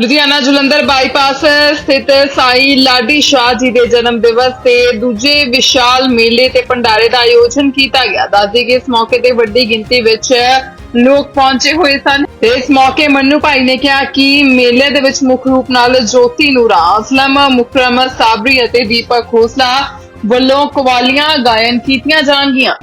Ludhiana Jalandhar bypass ਸਥਿਤ ਸਾਈ ਲਾਡੀ ਸ਼ਾਹ ਜੀ ਦੇ ਜਨਮ ਦਿਵਸ ਤੇ ਦੂਜੇ ਵਿਸ਼ਾਲ ਮੇਲੇ ਤੇ ਭੰਡਾਰੇ ਦਾ ਆਯੋਜਨ ਕੀਤਾ ਗਿਆ। ਦੱਸਦੇ ਕਿ ਇਸ ਮੌਕੇ ਤੇ ਵੱਡੀ ਗਿਣਤੀ ਵਿੱਚ ਲੋਕ ਪਹੁੰਚੇ ਹੋਏ ਸਨ। ਤੇ ਇਸ ਮੌਕੇ ਮੰਨੂ ਭਾਈ ਨੇ ਕਿਹਾ ਕਿ ਮੇਲੇ ਦੇ ਵਿੱਚ ਮੁੱਖ ਰੂਪ ਨਾਲ ਜੋਤੀ ਨੂਰਾ, ਅਸਲਮ, ਮੁਕਰਮ, ਸਾਬਰੀ ਅਤੇ ਦੀਪਕ ਖੋਸਲਾ ਵੱਲੋਂ ਕਵਾਲੀਆਂ ਗਾਇਨ ਕੀਤੀਆਂ ਜਾਣਗੀਆਂ।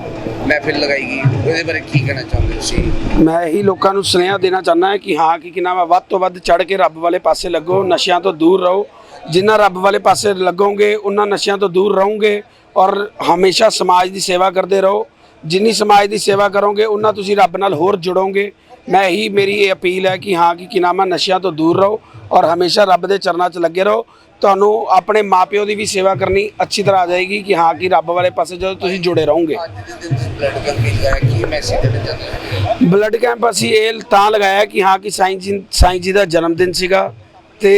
ਮਹਿਫਿਲ ਲਗਾਈ ਗਈ ਉਹਦੇ ਬਾਰੇ ਕੀ ਕਹਿਣਾ ਚਾਹੁੰਦੇ ਤੁਸੀਂ? ਮੈਂ ਇਹੀ ਲੋਕਾਂ ਨੂੰ ਸੁਨੇਹਾ ਦੇਣਾ ਚਾਹੁੰਦਾ ਹਾਂ ਕਿ ਹਾਂ, ਕਿ ਕਿ ਵੱਧ ਤੋਂ ਵੱਧ ਚੜ ਕੇ ਰੱਬ ਵਾਲੇ ਪਾਸੇ ਲੱਗੋ, ਨਸ਼ਿਆਂ ਤੋਂ ਦੂਰ ਰਹੋ। ਜਿੰਨਾ ਰੱਬ ਵਾਲੇ ਪਾਸੇ ਲੱਗੋਗੇ ਉਹਨਾਂ ਨਸ਼ਿਆਂ ਤੋਂ ਦੂਰ ਰਹੋਗੇ ਔਰ ਹਮੇਸ਼ਾ ਸਮਾਜ ਦੀ ਸੇਵਾ ਕਰਦੇ ਰਹੋ। ਜਿੰਨੀ ਸਮਾਜ ਦੀ ਸੇਵਾ ਕਰੋਗੇ ਉਹਨਾਂ ਤੁਸੀਂ ਰੱਬ ਨਾਲ ਹੋਰ ਜੁੜੋਗੇ। ਮੈਂ ਇਹੀ ਮੇਰੀ ਇਹ ਅਪੀਲ ਹੈ ਕਿ ਹਾਂ, ਕਿ ਕਿ ਨਸ਼ਿਆਂ ਤੋਂ ਦੂਰ ਰਹੋ ਔਰ ਹਮੇਸ਼ਾ ਰੱਬ ਦੇ ਚਰਨਾਂ 'ਚ ਲੱਗੇ ਰਹੋ। ਤੁਹਾਨੂੰ ਆਪਣੇ ਮਾਪਿਓ ਦੀ ਵੀ ਸੇਵਾ ਕਰਨੀ ਅੱਛੀ ਤਰ੍ਹਾਂ ਆ ਜਾਏਗੀ ਕਿ ਹਾਂ ਕਿ ਰੱਬ ਵਾਲੇ ਪਾਸੇ ਜਦੋਂ ਤੁਸੀਂ ਜੁੜੇ ਰਹੋਗੇ। ਬਲੱਡ ਕੈਂਪ ਅਸੀਂ ਇਹ ਤਾਂ ਲਗਾਇਆ ਕਿ ਹਾਂ ਕਿ ਸਾਈਂ ਜੀ ਸਾਈਂ ਜੀ ਦਾ ਜਨਮ ਦਿਨ ਸੀਗਾ ਤੇ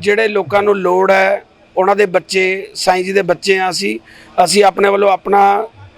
ਜਿਹੜੇ ਲੋਕਾਂ ਨੂੰ ਲੋੜ ਹੈ ਉਹਨਾਂ ਦੇ ਬੱਚੇ ਸਾਈਂ ਜੀ ਦੇ ਬੱਚੇ ਆ ਅਸੀਂ। ਅਸੀਂ ਆਪਣੇ ਵੱਲੋਂ ਆਪਣਾ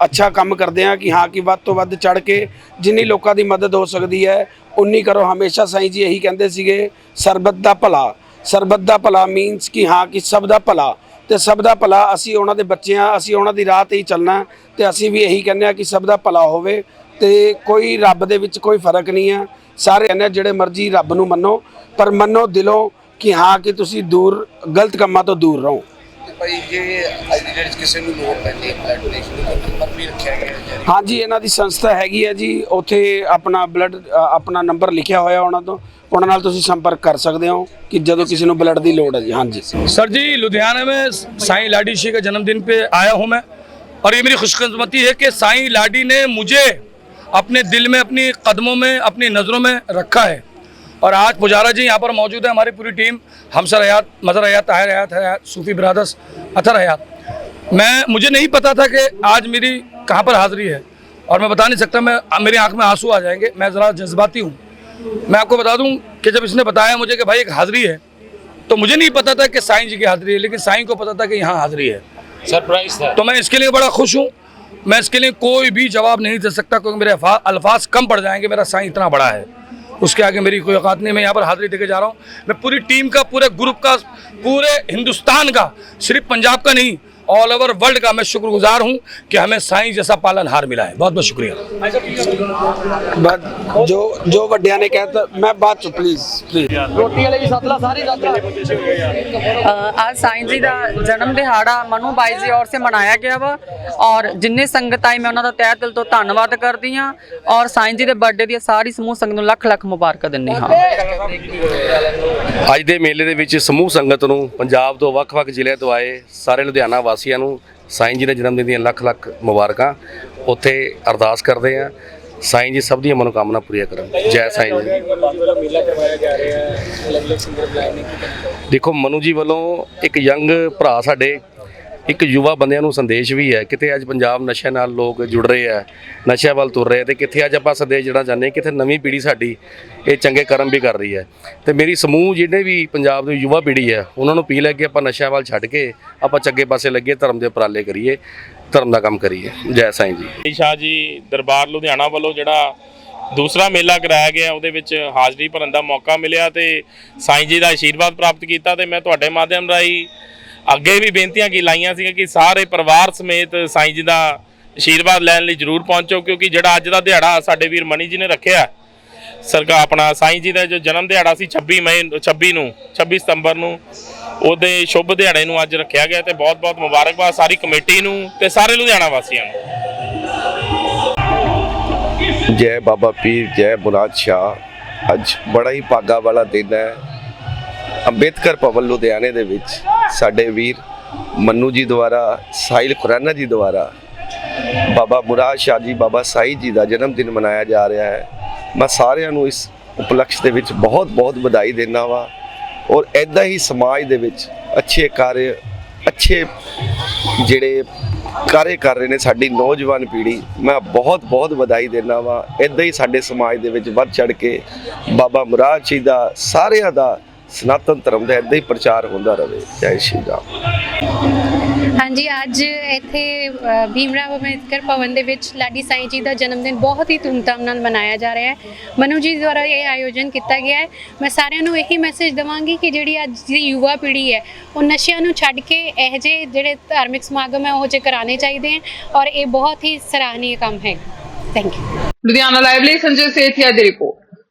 ਅੱਛਾ ਕੰਮ ਕਰਦੇ ਹਾਂ ਕਿ ਹਾਂ ਕਿ ਵੱਧ ਤੋਂ ਵੱਧ ਚੜ ਕੇ ਜਿੰਨੀ ਲੋਕਾਂ ਦੀ ਮਦਦ ਹੋ ਸਕਦੀ ਹੈ ਉਨੀ ਕਰੋ। ਹਮੇਸ਼ਾ ਸਾਈਂ ਜੀ ਇਹੀ ਕਹਿੰਦੇ ਸੀਗੇ ਸਰਬਤ ਦਾ ਭਲਾ। ਸਰਬੱਤ ਦਾ ਭਲਾ ਮੀਨਸ ਕਿ ਹਾਂ, ਕਿ ਸਭ ਦਾ ਭਲਾ। ਤੇ ਸਭ ਦਾ ਭਲਾ ਅਸੀਂ ਉਹਨਾਂ ਦੇ ਬੱਚੇ ਆ ਅਸੀਂ ਉਹਨਾਂ ਦੀ ਰਾਹ ਤੇ ਹੀ ਚੱਲਣਾ ਤੇ ਅਸੀਂ ਵੀ ਇਹੀ ਕਹਿੰਦੇ ਆ ਕਿ ਸਭ ਦਾ ਭਲਾ ਹੋਵੇ ਤੇ ਕੋਈ ਰੱਬ ਦੇ ਵਿੱਚ ਕੋਈ ਫ਼ਰਕ ਨਹੀਂ ਹੈ। ਸਾਰੇ ਕਹਿੰਦੇ ਜਿਹੜੇ ਮਰਜ਼ੀ ਰੱਬ ਨੂੰ ਮੰਨੋ, ਪਰ ਮੰਨੋ ਦਿਲੋਂ ਕਿ ਹਾਂ, ਕਿ ਤੁਸੀਂ ਦੂਰ, ਗਲਤ ਕੰਮਾਂ ਤੋਂ ਦੂਰ ਰਹੋ। ਤੇ ਭਾਈ ਜੇ ਅੱਜ ਦੀ ਡੇਟ 'ਚ ਕਿਸੇ ਨੂੰ ਲੋੜ ਪੈਂਦੀ ਹੈ ਬਲੱਡ ਡੋਨੇਸ਼ਨ ਦੀ ਤਾਂ ਨੰਬਰ ਵੀ ਰੱਖਿਆ ਗਿਆ ਹੈ ਜਾਰੀ ਹਾਂਜੀ ਇਹਨਾਂ ਦੀ ਸੰਸਥਾ ਹੈਗੀ ਹੈ ਜੀ ਉੱਥੇ ਆਪਣਾ ਬਲੱਡ ਆਪਣਾ ਨੰਬਰ ਲਿਖਿਆ ਹੋਇਆ ਉਹਨਾਂ ਤੋਂ ਉਹਨਾਂ ਨਾਲ ਤੁਸੀਂ ਸੰਪਰਕ ਕਰ ਸਕਦੇ ਹੋ ਕਿ ਜਦੋਂ ਕਿਸੇ ਨੂੰ ਬਲੱਡ ਦੀ ਲੋੜ ਹੈ ਜੀ ਹਾਂਜੀ सर जी लुधियाना में साईं लाडी जी के जन्मदिन पे आया हूँ मैं और ये मेरी खुशकिस्मती है कि साईं लाडी ने मुझे अपने दिल में अपनी कदमों में अपनी नज़रों में रखा है और आज पुजारा जी यहाँ पर मौजूद है हमारी पूरी टीम हमसर हयात मज़र हयात ताहिर हयात हयात सूफ़ी ब्रदर्स अथर हयात। मैं मुझे नहीं पता था कि आज मेरी कहाँ पर हाज़िरी है और मैं बता नहीं सकता मैं मेरी आँख में आँसू आ जाएँगे मैं ज़रा जज्बाती हूँ। मैं आपको बता दूँ कि जब इसने बताया मुझे कि भाई एक हाज़िरी है तो मुझे नहीं पता था कि साईं जी की हाज़िरी है लेकिन साईं को पता था कि यहाँ हाज़िरी है। सरप्राइज़ था। तो मैं इसके लिए बड़ा खुश हूँ मैं इसके लिए कोई भी जवाब नहीं दे सकता क्योंकि मेरे अल्फाज कम पड़ जाएँगे मेरा साईं इतना बड़ा है। उसके आगे मेरी कोई औकात नहीं मैं यहाँ पर हाज़िरी देके जा रहा हूँ मैं पूरी टीम का पूरे ग्रुप का पूरे हिंदुस्तान का सिर्फ पंजाब का नहीं ऑल ओवर वर्ल्ड का मैं शुक्रगुजार हूँ कि हमें साईं जैसा पालनहार मिला है बहुत बहुत शुक्रिया ਬਟ ਜੋ ਜੋ ਵੱਡਿਆਂ ਨੇ ਕਹਿਤਾ ਮੈਂ ਬਾਅਦ ਚ ਪਲੀਜ਼ ਪਲੀਜ਼ अ, आज साईं जी ਦਾ ਜਨਮ ਦਿਹਾੜਾ ਮਨੂ ਬਾਈ ਜੀ ਔਰ ਸੇ ਮਨਾਇਆ ਗਿਆ ਵਾ ਔਰ ਜਿੰਨੇ ਸੰਗਤ ਆਈ ਮੈਂ ਉਹਨਾਂ ਦਾ ਤਹਿ ਦਿਲ ਤੋਂ ਧੰਨਵਾਦ ਕਰਦੀ ਹਾਂ ਔਰ ਸਾਈਂ ਜੀ ਦੇ ਬਰਥਡੇ ਦੀ ਸਾਰੀ ਸਮੂਹ ਸੰਗਤ ਨੂੰ ਲੱਖ ਲੱਖ ਮੁਬਾਰਕਾਂ ਦਿੰਦੀ ਹਾਂ ਅੱਜ ਦੇ ਮੇਲੇ ਦੇ ਵਿੱਚ ਸਮੂਹ ਸੰਗਤ ਨੂੰ ਪੰਜਾਬ ਤੋਂ ਵੱਖ-ਵੱਖ ਜ਼ਿਲ੍ਹਿਆਂ ਤੋਂ ਆਏ ਸਾਰੇ ਲੁਧਿਆਣਾ ਵਾਸੀਆਂ ਨੂੰ ਸਾਈਂ ਜੀ ਦੇ ਜਨਮ ਦਿਨ ਦੀਆਂ ਲੱਖ-ਲੱਖ ਮੁਬਾਰਕਾਂ। ਉੱਥੇ ਅਰਦਾਸ ਕਰਦੇ ਆ ਸਾਈਂ ਜੀ ਸਭ ਦੀਆਂ ਮਨੋਕਾਮਨਾ ਪੂਰੀਆਂ ਕਰਨ। ਜੈ ਸਾਈਂ ਜੀ। ਦੇਖੋ, ਮਨੂ ਜੀ ਵੱਲੋਂ ਇੱਕ ਯੰਗ ਭਰਾ ਸਾਡੇ ਇੱਕ ਯੁਵਾ ਬੰਦਿਆਂ ਨੂੰ ਸੰਦੇਸ਼ ਵੀ ਹੈ ਕਿਤੇ ਅੱਜ ਪੰਜਾਬ ਨਸ਼ਿਆਂ ਨਾਲ ਲੋਕ ਜੁੜ ਰਹੇ ਆ ਨਸ਼ਿਆਂ ਵੱਲ ਤੁਰ ਰਹੇ ਆ ਤੇ ਕਿੱਥੇ ਅੱਜ ਆਪਾਂ ਸੰਦੇਸ਼ ਜਿਹੜਾ ਜਾਂਦੇ ਹਾਂ, ਕਿਤੇ ਨਵੀਂ ਪੀੜ੍ਹੀ ਸਾਡੀ ਇਹ ਚੰਗੇ ਕਰਮ ਵੀ ਕਰ ਰਹੀ ਹੈ। ਤੇ ਮੇਰੀ ਸਮੂਹ ਜਿਹੜੇ ਵੀ ਪੰਜਾਬ ਦੀ ਯੁਵਾ ਪੀੜ੍ਹੀ ਹੈ ਉਹਨਾਂ ਨੂੰ ਅਪੀਲ ਹੈ ਕਿ ਆਪਾਂ ਨਸ਼ਿਆਂ ਵੱਲ ਛੱਡ ਕੇ ਆਪਾਂ ਚੰਗੇ ਪਾਸੇ ਲੱਗੇ ਧਰਮ ਦੇ ਉਪਰਾਲੇ ਕਰੀਏ ਧਰਮ ਦਾ ਕੰਮ ਕਰੀਏ। ਜੈ ਸਾਈਂ ਜੀ। ਜੀ ਸ਼ਾਹ ਜੀ ਦਰਬਾਰ ਲੁਧਿਆਣਾ ਵੱਲੋਂ ਜਿਹੜਾ ਦੂਸਰਾ ਮੇਲਾ ਕਰਾਇਆ ਗਿਆ ਉਹਦੇ ਵਿੱਚ ਹਾਜ਼ਰੀ ਭਰਨ ਦਾ ਮੌਕਾ ਮਿਲਿਆ ਤੇ ਸਾਈਂ ਜੀ ਦਾ ਆਸ਼ੀਰਵਾਦ ਪ੍ਰਾਪਤ ਕੀਤਾ ਤੇ ਮੈਂ ਤੁਹਾਡੇ ਮਾਧਿਅਮ ਰਾਹੀਂ ਅੱਗੇ ਵੀ ਬੇਨਤੀਆਂ ਕੀ ਲਾਈਆਂ ਸੀ ਕਿ ਸਾਰੇ ਪਰਿਵਾਰ ਸਮੇਤ ਸਾਈਂ ਜੀ ਦਾ ਆਸ਼ੀਰਵਾਦ ਲੈਣ ਲਈ ਜਰੂਰ ਪਹੁੰਚੋ, ਕਿਉਂਕਿ ਜਿਹੜਾ ਅੱਜ ਦਾ ਦਿਹਾੜਾ ਸਾਡੇ ਵੀਰ ਮਨੀ ਜੀ ਨੇ ਰੱਖਿਆ ਸਰਕਾਰ ਆਪਣਾ ਸਾਈਂ ਜੀ ਦਾ ਜੋ ਜਨਮ ਦਿਹਾੜਾ ਸੀ 26 ਮਈ 26 ਨੂੰ 26 ਸਤੰਬਰ ਨੂੰ, ਉਹਦੇ ਸ਼ੁਭ ਦਿਹਾੜੇ ਨੂੰ ਅੱਜ ਰੱਖਿਆ ਗਿਆ ਤੇ ਬਹੁਤ ਬਹੁਤ ਮੁਬਾਰਕਬਾਦ ਸਾਰੀ ਕਮੇਟੀ ਨੂੰ ਤੇ ਸਾਰੇ ਲੁਧਿਆਣਾ ਵਾਸੀਆਂ ਨੂੰ। ਜੈ ਬਾਬਾ ਪੀਰ, ਜੈ ਮੁਰਾਦ ਸ਼ਾਹ। ਅੱਜ ਬੜਾ ਹੀ ਭਾਗਾ ਵਾਲਾ ਦਿਨ ਹੈ। ਅੰਬੇਦਕਰ ਭਵਨ ਲੁਧਿਆਣੇ ਦੇ ਵਿੱਚ। ਸਾਡੇ ਵੀਰ ਮੰਨੂ ਜੀ ਦੁਆਰਾ, ਸਾਹਿਲ ਖੁਰਾਨਾ ਜੀ ਦੁਆਰਾ, ਬਾਬਾ ਮੁਰਾਦ ਸ਼ਾਹ ਜੀ, ਬਾਬਾ ਸਾਈ ਜੀ ਦਾ ਜਨਮ ਦਿਨ ਮਨਾਇਆ ਜਾ ਰਿਹਾ ਹੈ। ਮੈਂ ਸਾਰਿਆਂ ਨੂੰ ਇਸ ਉਪਲਕਸ਼ ਦੇ ਵਿੱਚ ਬਹੁਤ ਬਹੁਤ ਵਧਾਈ ਦਿੰਦਾ ਵਾਂ ਔਰ ਐਦਾਂ ਹੀ ਸਮਾਜ ਦੇ ਵਿੱਚ ਅੱਛੇ ਕਾਰਜ ਅੱਛੇ ਜਿਹੜੇ ਕਾਰਜ ਕਰ ਰਹੇ ਨੇ ਸਾਡੀ ਨੌਜਵਾਨ ਪੀੜ੍ਹੀ, ਮੈਂ ਬਹੁਤ ਬਹੁਤ ਵਧਾਈ ਦਿੰਦਾ ਵਾਂ। ਇਦਾਂ ਹੀ ਸਾਡੇ ਸਮਾਜ ਦੇ ਵਿੱਚ ਵੱਧ ਚੜ ਕੇ ਬਾਬਾ ਮੁਰਾਦ ਜੀ ਦਾ, ਸਾਰਿਆਂ ਦਾ ਸਨਾਤਨ ਧਰਮ ਦਾ ਏਦਾਂ ਹੀ ਪ੍ਰਚਾਰ ਹੁੰਦਾ ਰਹੇ। ਜੈ ਸ਼੍ਰੀ ਰਾਮ। ਹਾਂਜੀ ਅੱਜ ਇੱਥੇ ਭੀਮਰਾਵ ਅੰਬੇਦਕਰ ਭਵਨ ਦੇ ਵਿੱਚ ਲਾਡੀ ਸਾਈਂ ਜੀ ਦਾ ਜਨਮ ਦਿਨ ਬਹੁਤ ਹੀ ਧੂਮਧਾਮ ਨਾਲ ਮਨਾਇਆ ਜਾ ਰਿਹਾ ਹੈ। ਮਨੂ ਜੀ ਦੁਆਰਾ ਇਹ ਆਯੋਜਨ ਕੀਤਾ ਗਿਆ ਹੈ। ਮੈਂ ਸਾਰਿਆਂ ਨੂੰ ਇਹੀ ਮੈਸੇਜ ਦਵਾਂਗੀ ਕਿ ਜਿਹੜੀ ਅੱਜ ਦੀ ਯੁਵਾ ਪੀੜ੍ਹੀ ਹੈ ਉਹ ਨਸ਼ਿਆਂ ਨੂੰ ਛੱਡ ਕੇ ਇਹ ਜਿਹੇ ਜਿਹੜੇ ਧਾਰਮਿਕ ਸਮਾਗਮ ਹੈ ਉਹ ਜੇ ਕਰਾਣੇ ਚਾਹੀਦੇ ਹਨ ਔਰ ਇਹ ਬਹੁਤ ਹੀ ਸਰਾਹਨੀय ਕੰਮ ਹੈ। ਥੈਂਕ ਯੂ ਲੁਧਿਆਣਾ ਲਾਈਵ ਲਈ ਸੰਜੇ ਸੇਠੀਆ ਦੀ ਰਿਪੋਰਟ